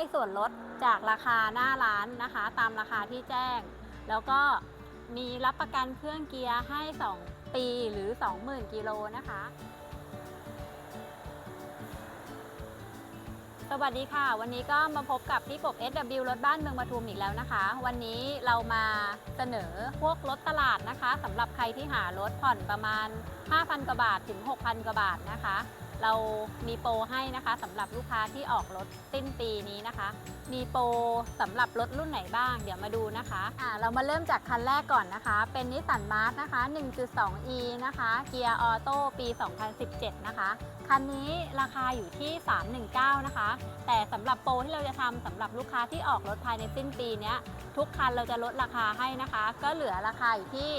ให้ส่วนลดจากราคาหน้าร้านนะคะ ตามราคาที่แจ้ง แล้วก็มีรับประกันเครื่องเกียร์ให้ 2 ปีหรือ 20,000 กิโลนะคะ สวัสดีค่ะ วันนี้ก็มาพบกับพี่กบ SW รถบ้านเมืองปทุมอีกแล้วนะคะ วันนี้เรามาเสนอพวกรถตลาดนะคะสำหรับใครที่หารถผ่อนประมาณ 5,000 กว่าบาทถึง 6,000 กว่าบาทนะคะ เรามีโปรให้นะคะสำหรับลูกค้าที่ออกรถสิ้นปีนี้นะคะ มีโปรสำหรับรถรุ่นไหนบ้าง เดี๋ยวมาดูนะคะอ่าเรามาเริ่มจากคันแรกก่อนนะคะ เป็นนิสสันมาร์นะคะ 1.2e นะคะเกียร์ออโต้ปี 2017 นะคะ คันนี้ราคาอยู่ที่ 319 นะคะ แต่สำหรับโปรที่เราจะทำสำหรับลูกค้าที่ออกรถภายในสิ้นปีนี้ทุกคันเราจะลดราคาให้นะคะ ก็เหลือราคาอยู่ที่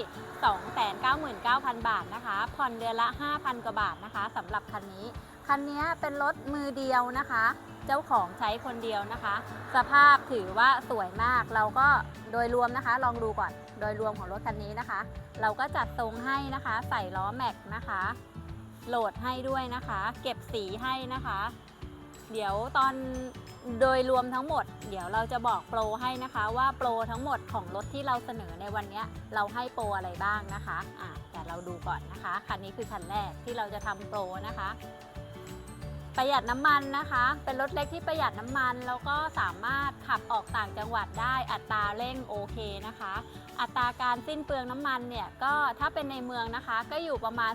299,000 บาทนะคะ ผ่อนเดือนละ 5,000 กว่าบาทนะคะสำหรับคันนี้ คันนี้เป็นรถมือเดียวนะคะ เจ้าของใช้คนเดียวนะคะ สภาพถือว่าสวยมากเราก็โดยรวมนะคะ ลองดูก่อนโดยรวมของรถคันนี้นะคะ เราก็จัดทรงให้นะคะ ใส่ล้อแม็กนะคะ โหลดให้ด้วยนะคะ เก็บสีให้นะคะ เดี๋ยวตอนโดยรวมทั้งหมด เดี๋ยวเราจะบอกโปรให้นะคะว่าโปรทั้งหมดของรถที่เราเสนอในวันนี้เราให้โปรอะไรบ้างนะคะอะแต่เราดูก่อนนะคะ คันนี้คือคันแรกที่เราจะทำโปรนะคะ ประหยัดน้ำมันนะคะ เป็นรถเล็กที่ประหยัดน้ำมัน แล้วก็สามารถขับออกต่างจังหวัดได้อัตราเร่งโอเคนะคะ อัตราการสิ้นเปลืองน้ำมันเนี่ยก็ถ้าเป็นในเมืองนะคะ ก็อยู่ประมาณ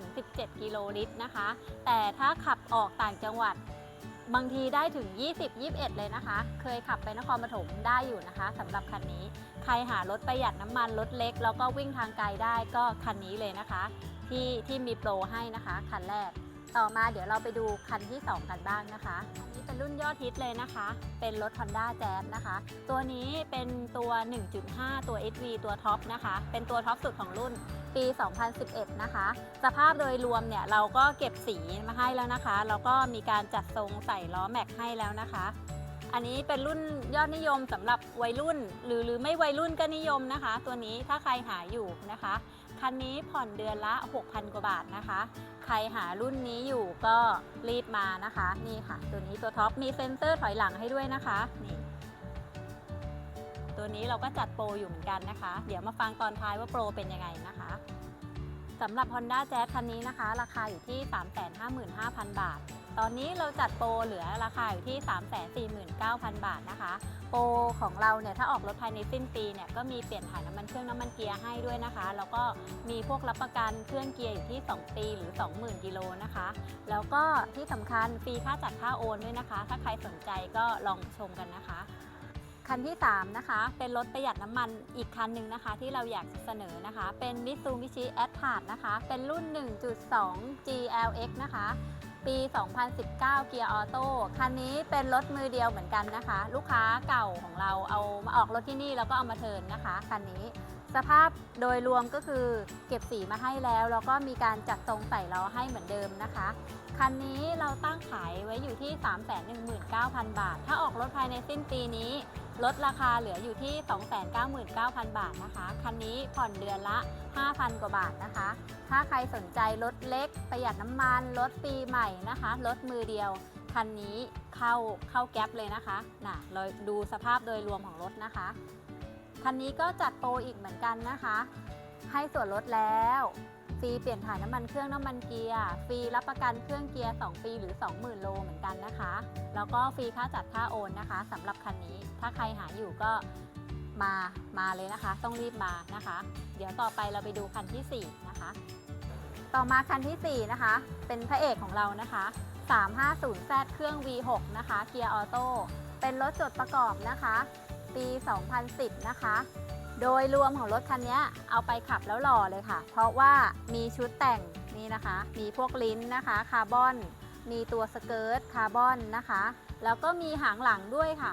15-17 กิโลลิตรนะคะ แต่ถ้าขับออกต่างจังหวัดบางทีได้ถึง 20-21 เลยนะคะ เคยขับไปนครปฐมได้อยู่นะคะสำหรับคันนี้ ใครหารถประหยัดน้ำมันรถเล็ก แล้วก็วิ่งทางไกลได้ก็คันนี้เลยนะคะ ที่ที่มีโปรให้นะคะคันแรก ต่อมาเดี๋ยวเราไปดูคันที่ 2 กันบ้างนะคะ อันนี้เป็นรุ่นยอดฮิตเลยนะคะ เป็นรถ Honda j a z นะคะ ตัวนี้เป็นตัว 1.5 ตัว SV ตัวท็อปนะคะ เป็นตัวท็อปสุดของรุ่นปี 2011 นะคะ สภาพโดยรวมเนี่ยเราก็เก็บสีมาให้แล้วนะคะ แล้วก็มีการจัดทรงใส่ล้อแม็กให้แล้วนะคะ อันนี้เป็นรุ่นยอดนิยมสำหรับวัยรุ่น หรือหรือไม่วัยรุ่นก็นิยมนะคะ ตัวนี้ถ้าใครหาอยู่นะคะ คันนี้ผ่อนเดือนละ 6,000 กว่าบาทนะคะ ใครหารุ่นนี้อยู่ก็รีบมานะคะ นี่ค่ะ ตัวนี้ตัวท็อปมีเซ็นเซอร์ถอยหลังให้ด้วยนะคะนี่ตัวนี้เราก็จัดโปรอยู่เหมือนกันนะคะ เดี๋ยวมาฟังตอนท้ายว่าโปรเป็นยังไงนะคะสำหรับ Honda Jazz คันนี้นะคะ ราคาอยู่ที่ 355,000 บาท ตอนนี้เราจัดโปรเหลือราคาอยู่ที่ 349,000 บาทนะคะ โปรของเราเนี่ยถ้าออกรถภายในสิ้นปีเนี่ยก็มีเปลี่ยนถ่ายน้ำมันเครื่องน้ำมันเกียร์ให้ด้วยนะคะ แล้วก็มีพวกรับประกันเครื่องเกียร์อยู่ที่ 2 ปีหรือ 20,000 กิโลนะคะ แล้วก็ที่สำคัญฟรีค่าจัดค่าโอนด้วยนะคะ ถ้าใครสนใจก็ลองชมกันนะคะคันที่ 3 นะคะ เป็นรถประหยัดน้ำมันอีกคันหนึ่งนะคะ ที่เราอยากเสนอนะคะ เป็น Mitsubishi a t r a s นะคะ เป็นรุ่น 1.2 GLX นะคะ ปี 2019 เกียร์ออโต้คันนี้เป็นรถมือเดียวเหมือนกันนะคะ ลูกค้าเก่าของเราเอามาออกรถที่นี่แล้วก็เอามาเทินนะคะคันนี้ สภาพโดยรวมก็คือเก็บสีมาให้แล้ว แล้วก็มีการจัดทรงใส่ล้อให้เหมือนเดิมนะคะ คันนี้เราตั้งขายไว้อยู่ที่ 319,000 บาท ถ้าออกรถภายในสิ้นปีนี้ ลดราคาเหลืออยู่ที่ 299,000 บาทนะคะ คันนี้ผ่อนเดือนละ 5,000 กว่าบาทนะคะ ถ้าใครสนใจรถเล็ก ประหยัดน้ำมันรถปีใหม่นะคะรถมือเดียว คันนี้เข้าเข้าแก๊ปเลยนะคะน่ะเราดูสภาพโดยรวมของรถนะคะ คันนี้ก็จัดโปรอีกเหมือนกันนะคะ ให้ส่วนลดแล้ว ฟรีเปลี่ยนถ่ายน้ำมันเครื่องน้ำมันเกียร์ ฟรีรับประกันเครื่องเกียร์ 2 ปีหรือ 20,000 โลเหมือนกันนะคะ แล้วก็ฟรีค่าจัดค่าโอนนะคะสำหรับคันนี้ ถ้าใครหาอยู่ก็มา มาเลยนะคะ ต้องรีบมานะคะ เดี๋ยวต่อไปเราไปดูคันที่ 4 นะคะ ต่อมาคันที่ 4 นะคะ เป็นพระเอกของเรานะคะ 350Z เครื่อง V6 นะคะ เกียร์ออโต้ เป็นรถจดประกอบนะคะ ปี 2010 นะคะ โดยรวมของรถคันนี้เอาไปขับแล้วหล่อเลยค่ะ เพราะว่ามีชุดแต่งนี่นะคะ มีพวกลิ้นนะคะคาร์บอน มีตัวสเกิร์ตคาร์บอนนะคะ แล้วก็มีหางหลังด้วยค่ะ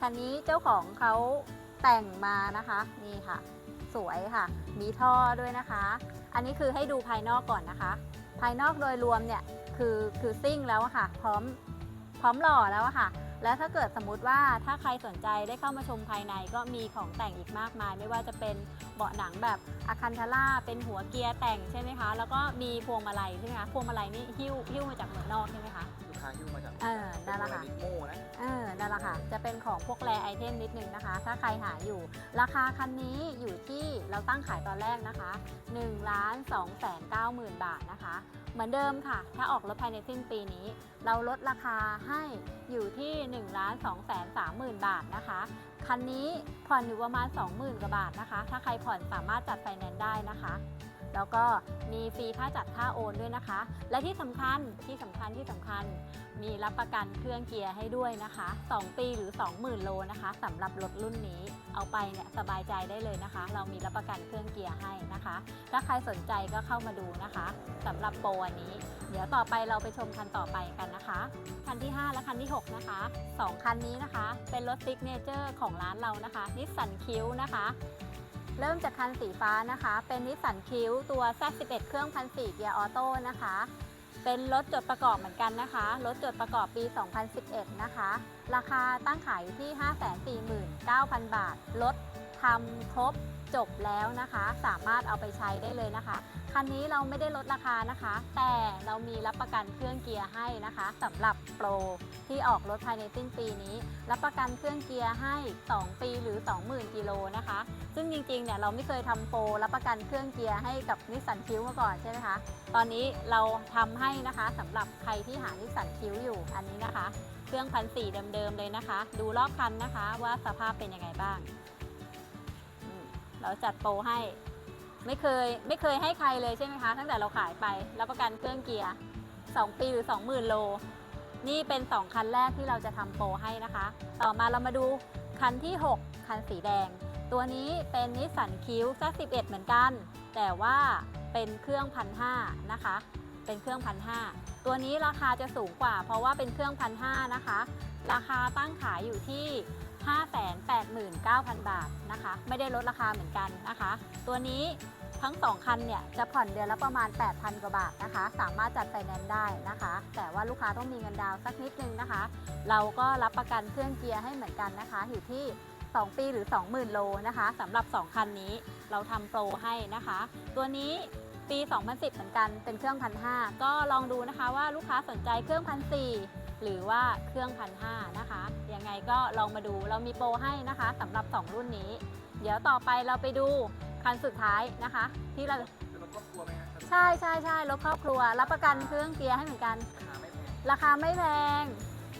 คันนี้เจ้าของเขาแต่งมานะคะ นี่ค่ะ สวยค่ะ มีท่อด้วยนะคะ อันนี้คือให้ดูภายนอกก่อนนะคะ ภายนอกโดยรวมเนี่ยคือคือซิ่งแล้วค่ะ พร้อมพร้อมหล่อแล้วค่ะ แล้วถ้าเกิดสมมติว่าถ้าใครสนใจได้เข้ามาชมภายในก็มีของแต่งอีกมากมาย ไม่ว่าจะเป็นเบาะหนังแบบอะคันทาร่าเป็นหัวเกียร์แต่งใช่ไหมคะ แล้วก็มีพวงมาลัยใช่ไหมคะพวงมาลัยนี่หิ้วหิ้วมาจากเมืองนอกใช่ไหมคะ คาฮิ้วมาจากเออนั่นแหละค่ะนิโมนะเออนั่นแหละค่ะ จะเป็นของพวกแรไอเทมนิดนึงนะคะ ถ้าใครหาอยู่ ราคาคันนี้อยู่ที่เราตั้งขายตอนแรกนะคะ1ล้าน2แสน9หมื่นบาทนะคะ เหมือนเดิมค่ะ ถ้าออกรถภายในสิ้นปีนี้ เราลดราคาให้อยู่ที่1ล้าน2แสน3หมื่นบาทนะคะคันนี้ผ่อนอยู่ประมาณ 20,000กว่าบาทนะคะ ถ้าใครผ่อนสามารถจัดไฟแนนซ์ได้นะคะ แล้วก็มีฟรีค่าจัดค่าโอนด้วยนะคะ และที่สำคัญที่สำคัญที่สำคัญมีรับประกันเครื่องเกียร์ให้ด้วยนะคะ 2 ปีหรือ 20,000 โลนะคะสำหรับรถรุ่นนี้เอาไปเนี่ยสบายใจได้เลยนะคะ เรามีรับประกันเครื่องเกียร์ให้นะคะ ถ้าใครสนใจก็เข้ามาดูนะคะสำหรับโปรอันนี้ เดี๋ยวต่อไปเราไปชมคันต่อไปกันนะคะ คันที่ 5 และคันที่ 6 นะคะ 2 คันนี้นะคะ เป็นรถซิกเนเจอร์ของร้านเรานะคะนิสสันคิวนะคะ เริ่มจากคันสีฟ้านะคะ เป็นนิสสันคิวตัว Z11 เครื่องพันสี่เกียร์ออโต้นะคะ เป็นรถจดประกอบเหมือนกันนะคะ รถจดประกอบปี 2011 นะคะ ราคาตั้งขายที่ 549,000 บาทรถ ทำครบจบแล้วนะคะ สามารถเอาไปใช้ได้เลยนะคะ คันนี้เราไม่ได้ลดราคานะคะ แต่เรามีรับประกันเครื่องเกียร์ให้นะคะสำหรับโปรที่ออกรถภายในสิ้นปีนี้ รับประกันเครื่องเกียร์ให้ 2 ปีหรือ 20,000กิโลนะคะ ซึ่งจริงๆเนี่ยเราไม่เคยทำโปรรับประกันเครื่องเกียร์ให้กับนิสสันคิวมาก่อนใช่ไหมคะตอนนี้เราทำให้นะคะสำหรับใครที่หานิสสันคิวอยู่อันนี้นะคะ เครื่องพันสี่เดิมๆเลยนะคะ ดูรอบคันนะคะว่าสภาพเป็นยังไงบ้าง เราจัดโปรให้ ไม่เคยไม่เคยให้ใครเลยใช่ไหมคะ ตั้งแต่เราขายไปรับประกันเครื่องเกียร์ 2 ปีหรือ 20,000 โล นี่เป็น 2 คันแรกที่เราจะทำโปรให้นะคะ ต่อมาเรามาดูคันที่ 6 คันสีแดง ตัวนี้เป็นนิสสันคิวซั11 เหมือนกัน แต่ว่าเป็นเครื่องพันห้านะคะ เป็นเครื่องพันห้าตัวนี้ราคาจะสูงกว่า เพราะว่าเป็นเครื่องพันห้านะคะ ราคาตั้งขายอยู่ที่ 589,000 บาทนะคะ ไม่ได้ลดราคาเหมือนกันนะคะ ตัวนี้ทั้ง 2 คันเนี่ยจะผ่อนเดือนละประมาณ 8,000 กว่าบาทนะคะ สามารถจัดไฟแนนซ์ได้นะคะ แต่ว่าลูกค้าต้องมีเงินดาวน์สักนิดนึงนะคะ เราก็รับประกันเครื่องเกียร์ให้เหมือนกันนะคะ อยู่ที่ 2 ปีหรือ 20,000 โลนะคะสำหรับ 2 คันนี้เราทำโปรให้นะคะ ตัวนี้ปี 2010 เหมือนกันเป็นเครื่องพันห้าก็ลองดูนะคะว่าลูกค้าสนใจเครื่องพันสี หรือว่าเครื่องพันห้านะคะยังไงก็ลองมาดูเรามีโปรให้นะคะสำหรับ 2 รุ่นนี้ เดี๋ยวต่อไปเราไปดูคันสุดท้ายนะคะ ที่เราเป็นรถครอบครัวไหมครับใช่ใช่ใช่รถครอบครัว รับประกันเครื่องเกียร์ให้เหมือนกัน ราคาไม่แพงราคาไม่แพง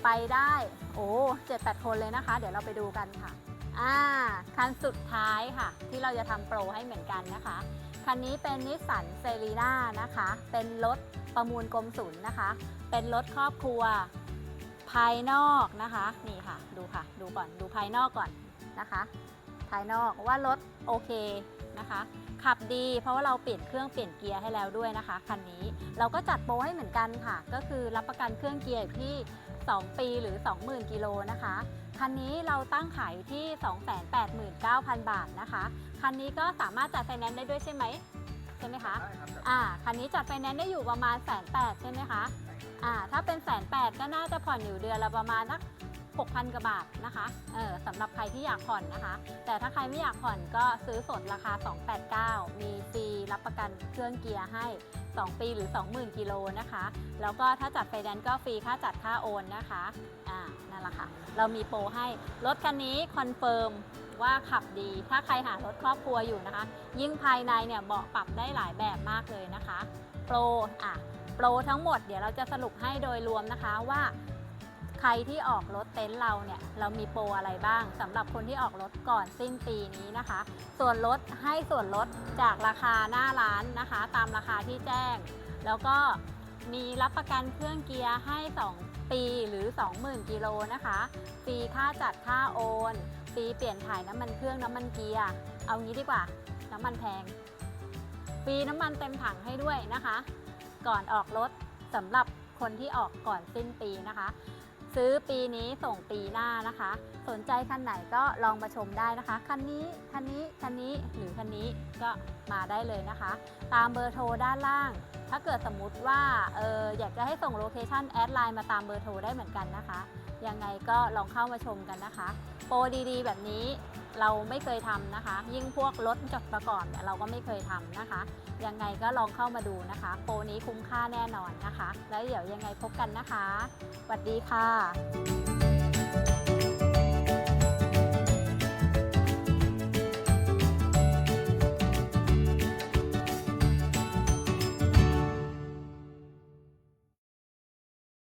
ไปได้ โอ้เจ็ดแปดคนเลยนะคะ เดี๋ยวเราไปดูกันค่ะ อ่า คันสุดท้ายค่ะ ที่เราจะทำโปรให้เหมือนกันนะคะ คันนี้เป็นนิสสันเซรีนานะคะ เป็นรถประมูลกรมศูนย์นะคะ เป็นรถครอบครัว ภายนอกนะคะนี่ค่ะดูค่ะดูก่อนดูภายนอกก่อนนะคะ ภายนอกว่ารถโอเคนะคะ ขับดีเพราะว่าเราเปลี่ยนเครื่องเปลี่ยนเกียร์ให้แล้วด้วยนะคะคันนี้เราก็จัดโปรให้เหมือนกันค่ะ ก็คือรับประกันเครื่องเกียร์อยู่ที่ 2 ปีหรือ 20,000กิโลนะคะคันนี้เราตั้งขายอยู่ที่ 289,000 บาทนะคะคันนี้ก็สามารถจัดไฟแนนซ์ได้ด้วยใช่ไหมใช่ไหมคะได้ครับจัดอ่าคันนี้จัดไฟแนนซ์ได้อยู่ประมาณแสนแปดใช่ไหมคะ อ่าถ้าเป็นแสนแปดก็น่าจะผ่อนอยู่เดือนละประมาณนัก6,000กว่าบาทนะคะเออสำหรับใครที่อยากผ่อนนะคะ แต่ถ้าใครไม่อยากผ่อนก็ซื้อสดราคา 289 มีฟรีรับประกันเครื่องเกียร์ให้ 2 ปีหรือ 20,000 กิโลนะคะ แล้วก็ถ้าจัดไฟแนนซ์ก็ฟรีค่าจัดค่าโอนนะคะอ่านั่นแหละค่ะ เรามีโปรให้ รถคันนี้คอนเฟิร์มว่าขับดี ถ้าใครหารถครอบครัวอยู่นะคะ ยิ่งภายในเนี่ยเบาะปรับได้หลายแบบมากเลยนะคะ โปรอะ ปรทั้งหมดเดี๋ยวเราจะสรุปให้โดยรวมนะคะว่า ใครที่ออกรถเต็นท์เราเนี่ยเรามีโปรอะไรบ้างสำหรับคนที่ออกรถก่อนสิ้นปีนี้นะคะ ส่วนลดให้ส่วนลดจากราคาหน้าร้านนะคะ ตามราคาที่แจ้ง แล้วก็มีรับประกันเครื่องเกียร์ให้ 2 ปีหรือ 20,000กิโลนะคะฟรีค่าจัดค่าโอนฟรีเปลี่ยนถ่ายน้ำมันเครื่องน้ำมันเกียร์เอางี้ดีกว่า น้ำมันแพงฟรีน้ำมันเต็มถังให้ด้วยนะคะ ก่อนออกรถสำหรับคนที่ออกก่อนสิ้นปีนะคะ ซื้อปีนี้ส่งปีหน้านะคะ สนใจคันไหนก็ลองมาชมได้นะคะ คันนี้ คันนี้ คันนี้ หรือคันนี้ก็มาได้เลยนะคะ ตามเบอร์โทรด้านล่าง ถ้าเกิดสมมุติว่าเอออยากจะให้ส่งโลเคชันแอดไลน์มาตามเบอร์โทรได้เหมือนกันนะคะ ยังไงก็ลองเข้ามาชมกันนะคะ ปรดีๆ แบบนี้เราไม่เคยทำนะคะ ยิ่งพวกรถจดประกอบเนี่ยเราก็ไม่เคยทำนะคะ ยังไงก็ลองเข้ามาดูนะคะ โปรนี้คุ้มค่าแน่นอนนะคะ แล้วเดี๋ยวยังไงพบกันนะคะสวัสดีค่ะ